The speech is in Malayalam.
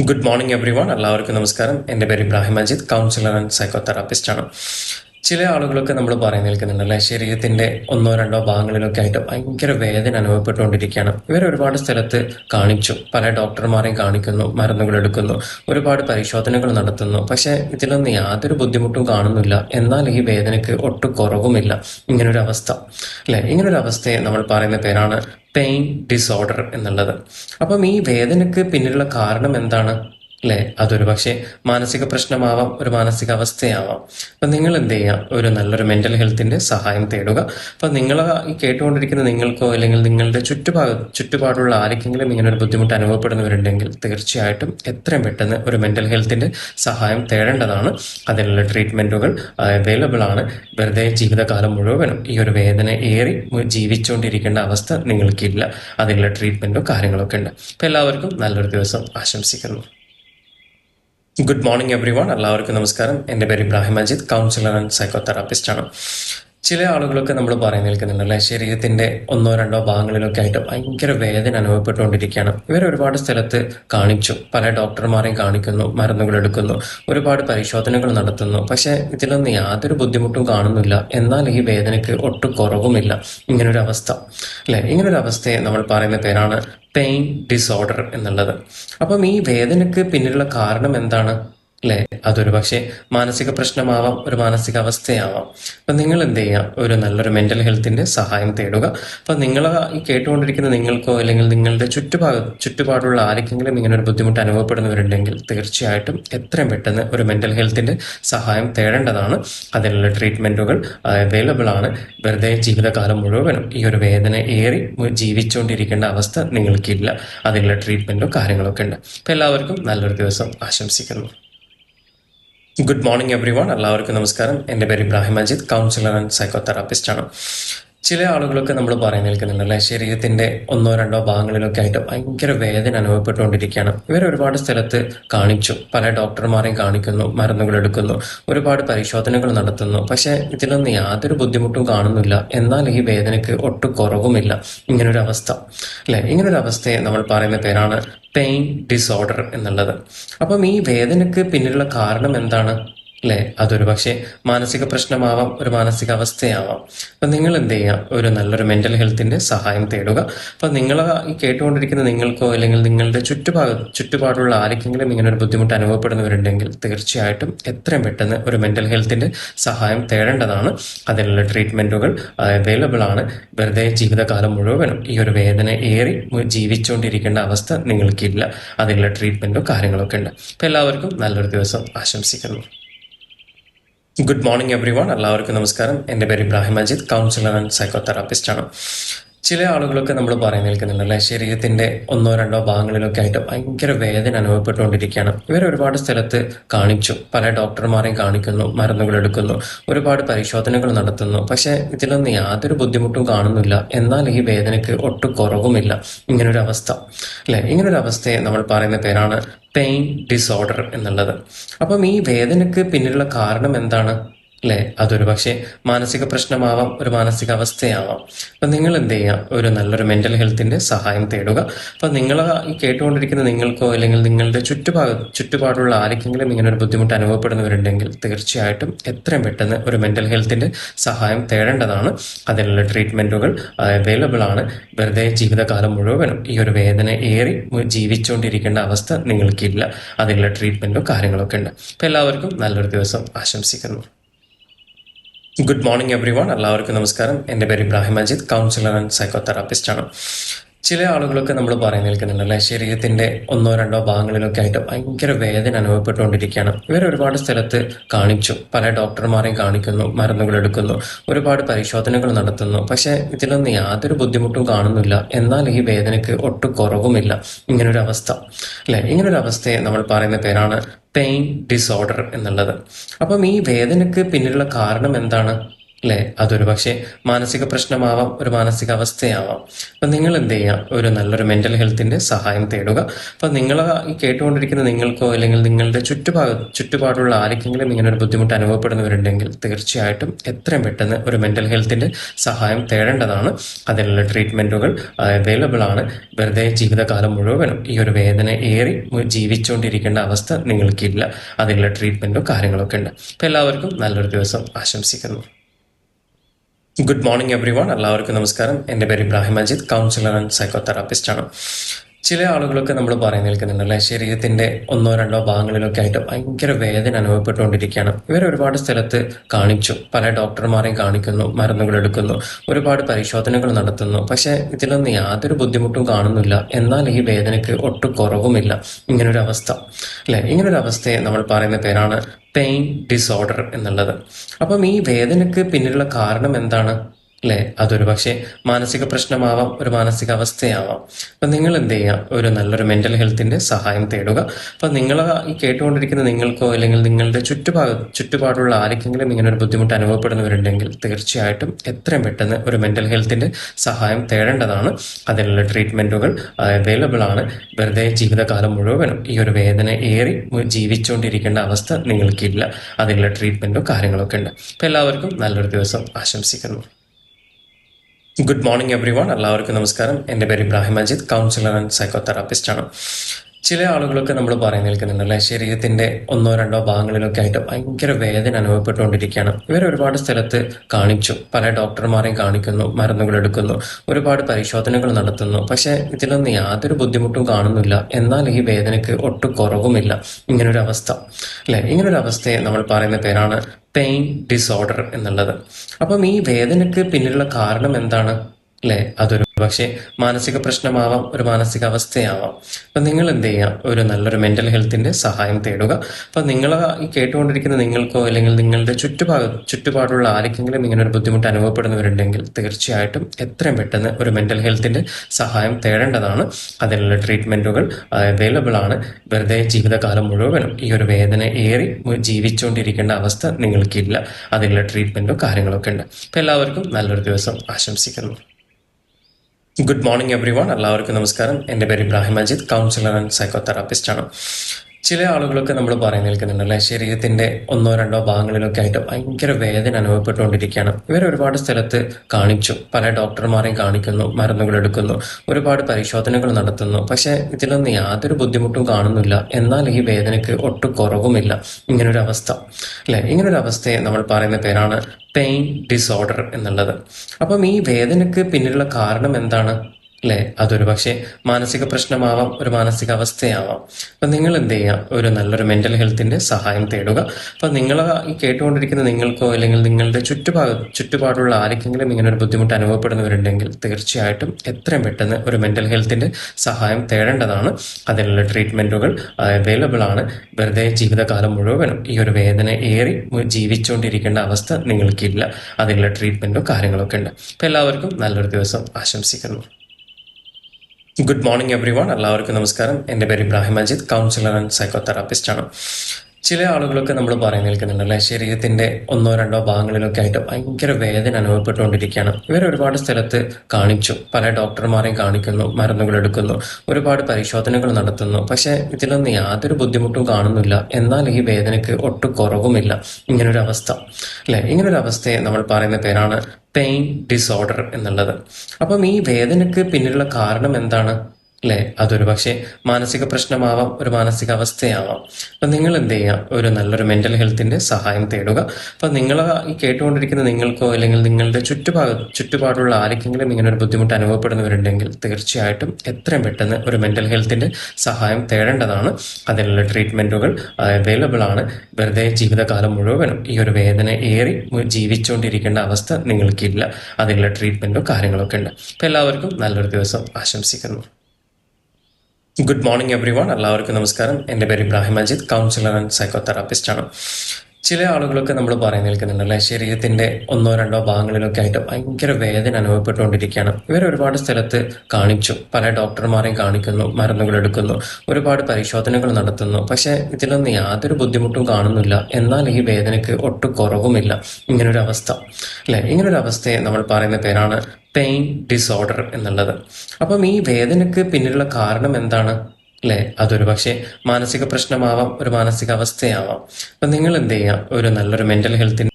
ഗുഡ് മോർണിംഗ് എവറി വൺ എല്ലാവർക്കും നമസ്കാരം. എന്റെ പേര് Ibrahim Ajith counsellor and psychotherapist ആണ്. ചില ആളുകളൊക്കെ നമ്മൾ പറഞ്ഞു നിൽക്കുന്നുണ്ടല്ലേ ശരീരത്തിന്റെ ഒന്നോ രണ്ടോ ഭാഗങ്ങളിലൊക്കെ ആയിട്ട് ഭയങ്കര വേദന അനുഭവപ്പെട്ടുകൊണ്ടിരിക്കുകയാണ്. ഇവർ ഒരുപാട് സ്ഥലത്ത് കാണിച്ചു. പല ഡോക്ടർമാരെയും കാണിക്കുന്നു മരുന്നുകൾ എടുക്കുന്നു ഒരുപാട് പരിശോധനകൾ നടത്തുന്നു. പക്ഷെ ഇതിലൊന്നും യാതൊരു ബുദ്ധിമുട്ടും കാണുന്നില്ല. എന്നാൽ ഈ വേദനയ്ക്ക് ഒട്ടും കുറവുമില്ല. ഇങ്ങനൊരു അവസ്ഥ അല്ലെ? ഇങ്ങനൊരു അവസ്ഥയെ നമ്മൾ പറയുന്ന പേരാണ് പെയിൻ ഡിസോർഡർ എന്നുള്ളത്. അപ്പം ഈ വേദനയ്ക്ക് പിന്നിലുള്ള കാരണം എന്താണ്? അല്ലെ അതൊരു പക്ഷേ മാനസിക പ്രശ്നമാവാം ഒരു മാനസിക അവസ്ഥയാവാം അപ്പൊ നിങ്ങൾ എന്ത് ചെയ്യുക ഒരു നല്ലൊരു മെന്റൽ ഹെൽത്തിന്റെ സഹായം തേടുക. അപ്പൊ നിങ്ങൾ കേട്ടുകൊണ്ടിരിക്കുന്ന നിങ്ങൾക്കോ അല്ലെങ്കിൽ നിങ്ങളുടെ ചുറ്റുപാട് ചുറ്റുപാടുള്ള ആർക്കെങ്കിലും ഇങ്ങനെ ഒരു ബുദ്ധിമുട്ട് അനുഭവപ്പെടുന്നവരുണ്ടെങ്കിൽ തീർച്ചയായിട്ടും എത്രയും പെട്ടെന്ന് ഒരു മെന്റൽ ഹെൽത്തിന്റെ സഹായം തേടേണ്ടതാണ്. അതിനുള്ള ട്രീറ്റ്മെന്റുകൾ അവൈലബിൾ ആണ്. വെറുതെ ജീവിതകാലം മുഴുവനും ഈ ഒരു വേദന ഏറി ജീവിച്ചുകൊണ്ടിരിക്കേണ്ട അവസ്ഥ നിങ്ങൾക്കില്ല. അതിനുള്ള ട്രീറ്റ്മെന്റോ കാര്യങ്ങളൊക്കെ ഉണ്ട്. അപ്പൊ എല്ലാവർക്കും നല്ലൊരു ദിവസം ആശംസിക്കുന്നു. ഗുഡ് മോർണിംഗ് എവറി വൺ എല്ലാവർക്കും നമസ്കാരം. എന്റെ പേര് Ibrahim Ajith counsellor and psychotherapist ആണ്. ചില ആളുകളൊക്കെ നമ്മൾ പറയാൻ നിൽക്കുന്നുണ്ടല്ലേ ശരീരത്തിന്റെ ഒന്നോ രണ്ടോ ഭാഗങ്ങളിലൊക്കെ ആയിട്ട് ഭയങ്കര വേദന അനുഭവപ്പെട്ടുകൊണ്ടിരിക്കുകയാണ്. ഇവർ ഒരുപാട് സ്ഥലത്ത് കാണിച്ചു. പല ഡോക്ടർമാരെയും കാണിക്കുന്നു മരുന്നുകൾ എടുക്കുന്നു ഒരുപാട് പരിശോധനകൾ നടത്തുന്നു. പക്ഷെ ഇതിലൊന്നും യാതൊരു ബുദ്ധിമുട്ടും കാണുന്നില്ല. എന്നാൽ ഈ വേദനയ്ക്ക് ഒട്ടും കുറവുമില്ല. ഇങ്ങനൊരു അവസ്ഥ അല്ലെ? ഇങ്ങനൊരു അവസ്ഥയെ നമ്മൾ പറയുന്ന പേരാണ് പെയിൻ ഡിസോർഡർ എന്നുള്ളത്. അപ്പം ഈ വേദനയ്ക്ക് പിന്നിലുള്ള കാരണം എന്താണ്? അല്ലെ അതൊരു പക്ഷേ മാനസിക പ്രശ്നമാവാം ഒരു മാനസിക അവസ്ഥയാവാം അപ്പൊ നിങ്ങൾ എന്ത് ചെയ്യുക ഒരു നല്ലൊരു മെന്റൽ ഹെൽത്തിന്റെ സഹായം തേടുക. അപ്പൊ നിങ്ങൾ ഈ കേട്ടുകൊണ്ടിരിക്കുന്ന നിങ്ങൾക്കോ അല്ലെങ്കിൽ നിങ്ങളുടെ ചുറ്റുപാട് ചുറ്റുപാടുള്ള ആർക്കെങ്കിലും ഇങ്ങനെ ഒരു ബുദ്ധിമുട്ട് അനുഭവപ്പെടുന്നവരുണ്ടെങ്കിൽ തീർച്ചയായിട്ടും എത്രയും പെട്ടെന്ന് ഒരു മെന്റൽ ഹെൽത്തിന്റെ സഹായം തേടേണ്ടതാണ്. അതിനുള്ള ട്രീറ്റ്മെന്റുകൾ അവൈലബിൾ ആണ്. വെറുതെ ജീവിതകാലം മുഴുവനും ഈ ഒരു വേദന ഏറി ജീവിച്ചുകൊണ്ടിരിക്കേണ്ട അവസ്ഥ നിങ്ങൾക്കില്ല. അതിനുള്ള ട്രീറ്റ്മെന്റോ കാര്യങ്ങളൊക്കെ ഉണ്ട്. അപ്പൊ എല്ലാവർക്കും നല്ലൊരു ദിവസം ആശംസിക്കുന്നു. ഗുഡ് മോർണിംഗ് എവറി വൺ എല്ലാവർക്കും നമസ്കാരം. എന്റെ പേര് Ibrahim Ajith counsellor and psychotherapist ആണ്. ചില ആളുകളൊക്കെ നമ്മൾ പറയാൻ നിൽക്കുന്നുണ്ടല്ലേ ശരീരത്തിന്റെ ഒന്നോ രണ്ടോ ഭാഗങ്ങളിലൊക്കെ ആയിട്ട് ഭയങ്കര വേദന അനുഭവപ്പെട്ടുകൊണ്ടിരിക്കുകയാണ്. ഇവർ ഒരുപാട് സ്ഥലത്ത് കാണിച്ചു. പല ഡോക്ടർമാരെയും കാണിക്കുന്നു മരുന്നുകൾ എടുക്കുന്നു ഒരുപാട് പരിശോധനകൾ നടത്തുന്നു. പക്ഷെ ഇതിലൊന്നും യാതൊരു ബുദ്ധിമുട്ടും കാണുന്നില്ല. എന്നാൽ ഈ വേദനയ്ക്ക് ഒട്ടും കുറവുമില്ല. ഇങ്ങനൊരു അവസ്ഥ അല്ലെ? ഇങ്ങനൊരു അവസ്ഥയെ നമ്മൾ പറയുന്ന പേരാണ് പെയിൻ ഡിസോർഡർ എന്നുള്ളത്. അപ്പം ഈ വേദനയ്ക്ക് പിന്നിലുള്ള കാരണം എന്താണ്? അല്ലെ അതൊരു പക്ഷേ മാനസിക പ്രശ്നമാവാം ഒരു മാനസിക അവസ്ഥയാവാം അപ്പൊ നിങ്ങൾ എന്ത് ചെയ്യുക? ഒരു നല്ലൊരു മെന്റൽ ഹെൽത്തിന്റെ സഹായം തേടുക. അപ്പൊ നിങ്ങൾ കേട്ടുകൊണ്ടിരിക്കുന്ന നിങ്ങൾക്കോ അല്ലെങ്കിൽ നിങ്ങളുടെ ചുറ്റുപാട് ചുറ്റുപാടുള്ള ആർക്കെങ്കിലും ഇങ്ങനെ ഒരു ബുദ്ധിമുട്ട് അനുഭവപ്പെടുന്നവരുണ്ടെങ്കിൽ തീർച്ചയായിട്ടും എത്രയും പെട്ടെന്ന് ഒരു മെന്റൽ ഹെൽത്തിന്റെ സഹായം തേടേണ്ടതാണ്. അതിനുള്ള ട്രീറ്റ്മെന്റുകൾ അവൈലബിൾ ആണ്. വെറുതെ ജീവിതകാലം മുഴുവനും ഈ ഒരു വേദന ഏറി ജീവിച്ചുകൊണ്ടിരിക്കേണ്ട അവസ്ഥ നിങ്ങൾക്കില്ല. അതിനുള്ള ട്രീറ്റ്മെന്റോ കാര്യങ്ങളൊക്കെ ഉണ്ട്. അപ്പൊ എല്ലാവർക്കും നല്ലൊരു ദിവസം ആശംസിക്കുന്നു. ഗുഡ് മോർണിംഗ് എവറി വൺ എല്ലാവർക്കും നമസ്കാരം. എന്റെ പേര് Ibrahim Majeed counsellor and psychotherapist ആണ്. ചില ആളുകളൊക്കെ നമ്മൾ പറയാൻ നിൽക്കുന്നുണ്ടല്ലേ ശരീരത്തിന്റെ ഒന്നോ രണ്ടോ ഭാഗങ്ങളിലൊക്കെ ആയിട്ട് ഭയങ്കര വേദന അനുഭവപ്പെട്ടുകൊണ്ടിരിക്കുകയാണ്. ഇവർ ഒരുപാട് സ്ഥലത്ത് കാണിച്ചു. പല ഡോക്ടർമാരെയും കാണിക്കുന്നു മരുന്നുകൾ എടുക്കുന്നു ഒരുപാട് പരിശോധനകൾ നടത്തുന്നു. പക്ഷെ ഇതിലൊന്നും യാതൊരു ബുദ്ധിമുട്ടും കാണുന്നില്ല. എന്നാൽ ഈ വേദനയ്ക്ക് ഒട്ടും കുറവുമില്ല. ഇങ്ങനൊരു അവസ്ഥ അല്ലെ? ഇങ്ങനൊരു അവസ്ഥയെ നമ്മൾ പറയുന്ന പേരാണ് പെയിൻ ഡിസോർഡർ എന്നുള്ളത്. അപ്പം ഈ വേദനയ്ക്ക് പിന്നിലുള്ള കാരണം എന്താണ്? അല്ലെ അതൊരു പക്ഷേ മാനസിക പ്രശ്നമാവാം ഒരു മാനസിക അവസ്ഥയാവാം അപ്പൊ നിങ്ങൾ എന്ത് ചെയ്യുക ഒരു നല്ലൊരു മെന്റൽ ഹെൽത്തിന്റെ സഹായം തേടുക. അപ്പൊ നിങ്ങൾ കേട്ടുകൊണ്ടിരിക്കുന്ന നിങ്ങൾക്കോ അല്ലെങ്കിൽ നിങ്ങളുടെ ചുറ്റുപാട് ചുറ്റുപാടുള്ള ആർക്കെങ്കിലും ഇങ്ങനെ ഒരു ബുദ്ധിമുട്ട് അനുഭവപ്പെടുന്നവരുണ്ടെങ്കിൽ തീർച്ചയായിട്ടും എത്രയും പെട്ടെന്ന് ഒരു മെന്റൽ ഹെൽത്തിന്റെ സഹായം തേടേണ്ടതാണ്. അതിനുള്ള ട്രീറ്റ്മെന്റുകൾ അവൈലബിൾ ആണ്. വെറുതെ ജീവിതകാലം മുഴുവനും ഈ ഒരു വേദന ഏറി ജീവിച്ചുകൊണ്ടിരിക്കേണ്ട അവസ്ഥ നിങ്ങൾക്കില്ല. അതിനുള്ള ട്രീറ്റ്മെന്റോ കാര്യങ്ങളൊക്കെ ഉണ്ട്. അപ്പൊ എല്ലാവർക്കും നല്ലൊരു ദിവസം ആശംസിക്കുന്നു. ഗുഡ് മോർണിംഗ് എവറി വൺ എല്ലാവർക്കും നമസ്കാരം. എന്റെ പേര് Ibrahim Ajith counsellor and psychotherapist ആണ്. ചില ആളുകളൊക്കെ നമ്മൾ പറയാൻ നിൽക്കുന്നുണ്ടല്ലേ ശരീരത്തിന്റെ ഒന്നോ രണ്ടോ ഭാഗങ്ങളിലൊക്കെ ആയിട്ട് ഭയങ്കര വേദന അനുഭവപ്പെട്ടുകൊണ്ടിരിക്കുകയാണ്. ഇവർ ഒരുപാട് സ്ഥലത്ത് കാണിച്ചു. പല ഡോക്ടർമാരെയും കാണിക്കുന്നു മരുന്നുകൾ എടുക്കുന്നു ഒരുപാട് പരിശോധനകൾ നടത്തുന്നു. പക്ഷെ ഇതിലൊന്നും യാതൊരു ബുദ്ധിമുട്ടും കാണുന്നില്ല. എന്നാൽ ഈ വേദനയ്ക്ക് ഒട്ടും കുറവുമില്ല. ഇങ്ങനൊരു അവസ്ഥ അല്ലെ? ഇങ്ങനൊരു അവസ്ഥയെ നമ്മൾ പറയുന്ന പേരാണ് പെയിൻ ഡിസോർഡർ എന്നുള്ളത്. അപ്പം ഈ വേദനയ്ക്ക് പിന്നിലുള്ള കാരണം എന്താണ്? അല്ലേ അതൊരു പക്ഷേ മാനസിക പ്രശ്നമാവാം ഒരു മാനസിക അവസ്ഥയാവാം അപ്പം നിങ്ങൾ എന്ത് ചെയ്യുക ഒരു നല്ലൊരു മെന്റൽ ഹെൽത്തിന്റെ സഹായം തേടുക. അപ്പം നിങ്ങൾ കേട്ടുകൊണ്ടിരിക്കുന്ന നിങ്ങൾക്കോ അല്ലെങ്കിൽ നിങ്ങളുടെ ചുറ്റുപാട് ചുറ്റുപാടുള്ള ആർക്കെങ്കിലും ഇങ്ങനെ ഒരു ബുദ്ധിമുട്ട് അനുഭവപ്പെടുന്നവരുണ്ടെങ്കിൽ തീർച്ചയായിട്ടും എത്രയും പെട്ടെന്ന് ഒരു മെന്റൽ ഹെൽത്തിന്റെ സഹായം തേടേണ്ടതാണ്. അതിനുള്ള ട്രീറ്റ്മെന്റുകൾ അവൈലബിൾ ആണ്. വെറുതെ ജീവിതകാലം മുഴുവനും ഈ ഒരു വേദന ഏറി ജീവിച്ചുകൊണ്ടിരിക്കേണ്ട അവസ്ഥ നിങ്ങൾക്കില്ല. അതിനുള്ള ട്രീറ്റ്മെന്റോ കാര്യങ്ങളൊക്കെ ഉണ്ട്. അപ്പം എല്ലാവർക്കും നല്ലൊരു ദിവസം ആശംസിക്കുന്നു. ഗുഡ് മോർണിംഗ് എവറി വൺ എല്ലാവർക്കും നമസ്കാരം. എന്റെ പേര് Ibrahim Ajith counsellor and psychotherapist ആണ്. ചില ആളുകളൊക്കെ നമ്മൾ പറഞ്ഞു അല്ലെ? ശരീരത്തിന്റെ ഒന്നോ രണ്ടോ ഭാഗങ്ങളിലൊക്കെ ആയിട്ട് ഭയങ്കര വേദന അനുഭവപ്പെട്ടുകൊണ്ടിരിക്കുകയാണ്. ഇവർ ഒരുപാട് സ്ഥലത്ത് കാണിച്ചു. പല ഡോക്ടർമാരെയും കാണിക്കുന്നു മരുന്നുകൾ എടുക്കുന്നു ഒരുപാട് പരിശോധനകൾ നടത്തുന്നു. പക്ഷെ ഇതിലൊന്നും യാതൊരു ബുദ്ധിമുട്ടും കാണുന്നില്ല. എന്നാൽ ഈ വേദനയ്ക്ക് ഒട്ടും കുറവുമില്ല. ഇങ്ങനൊരു അവസ്ഥ അല്ലെ? ഇങ്ങനൊരു അവസ്ഥയെ നമ്മൾ പറയുന്ന പേരാണ് പെയിൻ ഡിസോർഡർ എന്നുള്ളത്. അപ്പം ഈ വേദനയ്ക്ക് പിന്നിലുള്ള കാരണം എന്താണ്? അല്ലേ അതൊരു പക്ഷേ മാനസിക പ്രശ്നമാവാം ഒരു മാനസിക അവസ്ഥയാവാം അപ്പം നിങ്ങൾ എന്ത് ചെയ്യുക ഒരു നല്ലൊരു മെന്റൽ ഹെൽത്തിന്റെ സഹായം തേടുക. അപ്പം നിങ്ങൾ ഈ കേട്ടുകൊണ്ടിരിക്കുന്ന നിങ്ങൾക്കോ അല്ലെങ്കിൽ നിങ്ങളുടെ ചുറ്റുപാട് ചുറ്റുപാടുള്ള ആർക്കെങ്കിലും ഇങ്ങനെ ഒരു ബുദ്ധിമുട്ട് അനുഭവപ്പെടുന്നവരുണ്ടെങ്കിൽ തീർച്ചയായിട്ടും എത്രയും പെട്ടെന്ന് ഒരു മെന്റൽ ഹെൽത്തിന്റെ സഹായം തേടേണ്ടതാണ്. അതിനുള്ള ട്രീറ്റ്മെന്റുകൾ അവൈലബിൾ ആണ്. വെറുതെ ജീവിതകാലം മുഴുവനും ഈ ഒരു വേദന ഏറി ജീവിച്ചുകൊണ്ടിരിക്കേണ്ട അവസ്ഥ നിങ്ങൾക്കില്ല. അതിനുള്ള ട്രീറ്റ്മെന്റോ കാര്യങ്ങളൊക്കെ ഉണ്ട്. അപ്പം എല്ലാവർക്കും നല്ലൊരു ദിവസം ആശംസിക്കുന്നു. ഗുഡ് മോർണിംഗ് എവറി വൺ എല്ലാവർക്കും നമസ്കാരം. എന്റെ പേര് Ibrahim Ajith counsellor and psychotherapist ആണ്. ചില ആളുകളൊക്കെ നമ്മൾ പറഞ്ഞു നിൽക്കുന്നുണ്ട് അല്ലെ? ശരീരത്തിന്റെ ഒന്നോ രണ്ടോ ഭാഗങ്ങളിലൊക്കെ ആയിട്ട് ഭയങ്കര വേദന അനുഭവപ്പെട്ടുകൊണ്ടിരിക്കുകയാണ്. ഇവർ ഒരുപാട് സ്ഥലത്ത് കാണിച്ചു. പല ഡോക്ടർമാരെയും കാണിക്കുന്നു മരുന്നുകൾ എടുക്കുന്നു ഒരുപാട് പരിശോധനകൾ നടത്തുന്നു. പക്ഷേ ഇതിലൊന്നും യാതൊരു ബുദ്ധിമുട്ടും കാണുന്നില്ല. എന്നാൽ ഈ വേദനയ്ക്ക് ഒട്ടും കുറവുമില്ല. ഇങ്ങനൊരു അവസ്ഥ അല്ലെ? ഇങ്ങനൊരു അവസ്ഥയെ നമ്മൾ പറയുന്ന പേരാണ് പെയിൻ ഡിസോർഡർ എന്നുള്ളത്. അപ്പം ഈ വേദനയ്ക്ക് പിന്നിലുള്ള കാരണം എന്താണ്? അല്ലേ അതൊരു പക്ഷേ മാനസിക പ്രശ്നമാവാം ഒരു മാനസിക അവസ്ഥയാവാം അപ്പം നിങ്ങൾ എന്ത് ചെയ്യുക ഒരു നല്ലൊരു മെന്റൽ ഹെൽത്തിന്റെ സഹായം തേടുക. അപ്പം നിങ്ങൾ കേട്ടുകൊണ്ടിരിക്കുന്ന നിങ്ങൾക്കോ അല്ലെങ്കിൽ നിങ്ങളുടെ ചുറ്റുപാട് ചുറ്റുപാടുള്ള ആർക്കെങ്കിലും ഇങ്ങനെ ഒരു ബുദ്ധിമുട്ട് അനുഭവപ്പെടുന്നവരുണ്ടെങ്കിൽ തീർച്ചയായിട്ടും എത്രയും പെട്ടെന്ന് ഒരു മെന്റൽ ഹെൽത്തിന്റെ സഹായം തേടേണ്ടതാണ്. അതിനുള്ള ട്രീറ്റ്മെന്റുകൾ അവൈലബിൾ ആണ് വെറുതെ ജീവിതകാലം മുഴുവനും ഈ ഒരു വേദന ഏറി ജീവിച്ചുകൊണ്ടിരിക്കേണ്ട അവസ്ഥ നിങ്ങൾക്കില്ല. അതിനുള്ള ട്രീറ്റ്മെന്റോ കാര്യങ്ങളൊക്കെ ഉണ്ട്. അപ്പം എല്ലാവർക്കും നല്ലൊരു ദിവസം ആശംസിക്കുന്നു. ഗുഡ് മോർണിംഗ് എവറി വൺ എല്ലാവർക്കും നമസ്കാരം. എന്റെ പേര് Ibrahim Ajith counsellor and psychotherapist ആണ്. ചില ആളുകളൊക്കെ നമ്മൾ പറയുന്ന നിൽക്കുന്നുണ്ടല്ലേ ശരീരത്തിന്റെ ഒന്നോ രണ്ടോ ഭാഗങ്ങളിലൊക്കെ ആയിട്ട് ഭയങ്കര വേദന അനുഭവപ്പെട്ടുകൊണ്ടിരിക്കുകയാണ്. ഇവർ ഒരുപാട് സ്ഥലത്ത് കാണിച്ചു. പല ഡോക്ടർമാരെയും കാണിക്കുന്നു മരുന്നുകൾ എടുക്കുന്നു ഒരുപാട് പരിശോധനകൾ നടത്തുന്നു. പക്ഷെ ഇതിലൊന്നും യാതൊരു ബുദ്ധിമുട്ടും കാണുന്നില്ല. എന്നാൽ ഈ വേദനയ്ക്ക് ഒട്ടും കുറവുമില്ല. ഇങ്ങനൊരു അവസ്ഥ അല്ലെ? ഇങ്ങനൊരു അവസ്ഥയെ നമ്മൾ പറയുന്ന പേരാണ് പെയിൻ ഡിസോർഡർ എന്നുള്ളത്. അപ്പം ഈ വേദനയ്ക്ക് പിന്നിലുള്ള കാരണം എന്താണ്? അല്ലേ അതൊരു പക്ഷേ മാനസിക പ്രശ്നമാവാം ഒരു മാനസിക അവസ്ഥയാവാം അപ്പം നിങ്ങൾ എന്ത് ചെയ്യുക ഒരു നല്ലൊരു മെന്റൽ ഹെൽത്തിന്റെ സഹായം തേടുക. അപ്പം നിങ്ങൾ കേട്ടുകൊണ്ടിരിക്കുന്ന നിങ്ങൾക്കോ അല്ലെങ്കിൽ നിങ്ങളുടെ ചുറ്റുപാട് ചുറ്റുപാടുള്ള ആർക്കെങ്കിലും ഇങ്ങനെ ഒരു ബുദ്ധിമുട്ട് അനുഭവപ്പെടുന്നവരുണ്ടെങ്കിൽ തീർച്ചയായിട്ടും എത്രയും പെട്ടെന്ന് ഒരു മെന്റൽ ഹെൽത്തിന്റെ സഹായം തേടേണ്ടതാണ്. അതിനുള്ള ട്രീറ്റ്മെന്റുകൾ അവൈലബിൾ ആണ്. വെറുതെ ജീവിതകാലം മുഴുവനും ഈ ഒരു വേദന ഏറി ജീവിച്ചുകൊണ്ടിരിക്കേണ്ട അവസ്ഥ നിങ്ങൾക്കില്ല. അതിനുള്ള ട്രീറ്റ്മെന്റോ കാര്യങ്ങളൊക്കെ ഉണ്ട്. അപ്പം എല്ലാവർക്കും നല്ലൊരു ദിവസം ആശംസിക്കുന്നു. ഗുഡ് മോർണിംഗ് എവറി വൺ എല്ലാവർക്കും നമസ്കാരം. എന്റെ പേര് Ibrahim Ajith counsellor and psychotherapist ആണ്. ചില ആളുകളൊക്കെ നമ്മൾ പറയുന്ന നിൽക്കുന്നുണ്ടല്ലേ ശരീരത്തിന്റെ ഒന്നോ രണ്ടോ ഭാഗങ്ങളിലൊക്കെ ആയിട്ട് ഭയങ്കര വേദന അനുഭവപ്പെട്ടുകൊണ്ടിരിക്കുകയാണ്. ഇവർ ഒരുപാട് സ്ഥലത്ത് കാണിച്ചു. പല ഡോക്ടർമാരെയും കാണിക്കുന്നു മരുന്നുകൾ എടുക്കുന്നു ഒരുപാട് പരിശോധനകൾ നടത്തുന്നു. പക്ഷെ ഇതിലൊന്നും യാതൊരു ബുദ്ധിമുട്ടും കാണുന്നില്ല. എന്നാൽ ഈ വേദനയ്ക്ക് ഒട്ടും കുറവുമില്ല. ഇങ്ങനൊരു അവസ്ഥ അല്ലെ? ഇങ്ങനൊരു അവസ്ഥയെ നമ്മൾ പറയുന്ന പേരാണ് പെയിൻ ഡിസോർഡർ എന്നുള്ളത്. അപ്പം ഈ വേദനയ്ക്ക് പിന്നിലുള്ള കാരണം എന്താണ്? അല്ലേ അതൊരു പക്ഷേ മാനസിക പ്രശ്നമാവാം ഒരു മാനസിക അവസ്ഥയാവാം അപ്പം നിങ്ങൾ എന്ത് ചെയ്യുക? ഒരു നല്ലൊരു മെന്റൽ ഹെൽത്തിന്റെ സഹായം തേടുക. അപ്പം നിങ്ങൾ ഈ കേട്ടുകൊണ്ടിരിക്കുന്ന നിങ്ങൾക്കോ അല്ലെങ്കിൽ നിങ്ങളുടെ ചുറ്റുപാട് ചുറ്റുപാടുള്ള ആർക്കെങ്കിലും ഇങ്ങനെ ഒരു ബുദ്ധിമുട്ട് അനുഭവപ്പെടുന്നവരുണ്ടെങ്കിൽ തീർച്ചയായിട്ടും എത്രയും പെട്ടെന്ന് ഒരു മെന്റൽ ഹെൽത്തിന്റെ സഹായം തേടേണ്ടതാണ്. അതിനുള്ള ട്രീറ്റ്മെന്റുകൾ അവൈലബിൾ ആണ്. വെറുതെ ജീവിതകാലം മുഴുവനും ഈ ഒരു വേദന ഏറി ജീവിച്ചുകൊണ്ടിരിക്കേണ്ട അവസ്ഥ നിങ്ങൾക്കില്ല. അതിനുള്ള ട്രീറ്റ്മെന്റോ കാര്യങ്ങളൊക്കെ ഉണ്ട്. അപ്പം എല്ലാവർക്കും നല്ലൊരു ദിവസം ആശംസിക്കുന്നു. ഗുഡ് മോർണിംഗ് എവറി വൺ എല്ലാവർക്കും നമസ്കാരം. എന്റെ പേര് Ibrahim Ajith counsellor and psychotherapist ആണ്. ചില ആളുകളൊക്കെ നമ്മൾ പറയാൻ നിൽക്കുന്നുണ്ട് അല്ലെ? ശരീരത്തിന്റെ ഒന്നോ രണ്ടോ ഭാഗങ്ങളിലൊക്കെ ആയിട്ട് ഭയങ്കര വേദന അനുഭവപ്പെട്ടുകൊണ്ടിരിക്കുകയാണ്. ഇവർ ഒരുപാട് സ്ഥലത്ത് കാണിച്ചു. പല ഡോക്ടർമാരെയും കാണിക്കുന്നു മരുന്നുകൾ എടുക്കുന്നു ഒരുപാട് പരിശോധനകൾ നടത്തുന്നു. പക്ഷെ ഇതിലൊന്നും യാതൊരു ബുദ്ധിമുട്ടും കാണുന്നില്ല. എന്നാൽ ഈ വേദനയ്ക്ക് ഒട്ടും കുറവുമില്ല. ഇങ്ങനൊരു അവസ്ഥ അല്ലെ? ഇങ്ങനൊരു അവസ്ഥയെ നമ്മൾ പറയുന്ന പേരാണ് പെയിൻ ഡിസോർഡർ എന്നുള്ളത്. അപ്പം ഈ വേദനയ്ക്ക് പിന്നിലുള്ള കാരണം എന്താണ്? അല്ലെ അതൊരു പക്ഷേ മാനസിക പ്രശ്നമാവാം ഒരു മാനസിക അവസ്ഥയാവാം അപ്പൊ നിങ്ങൾ എന്ത് ചെയ്യുക ഒരു നല്ലൊരു മെന്റൽ ഹെൽത്തിന്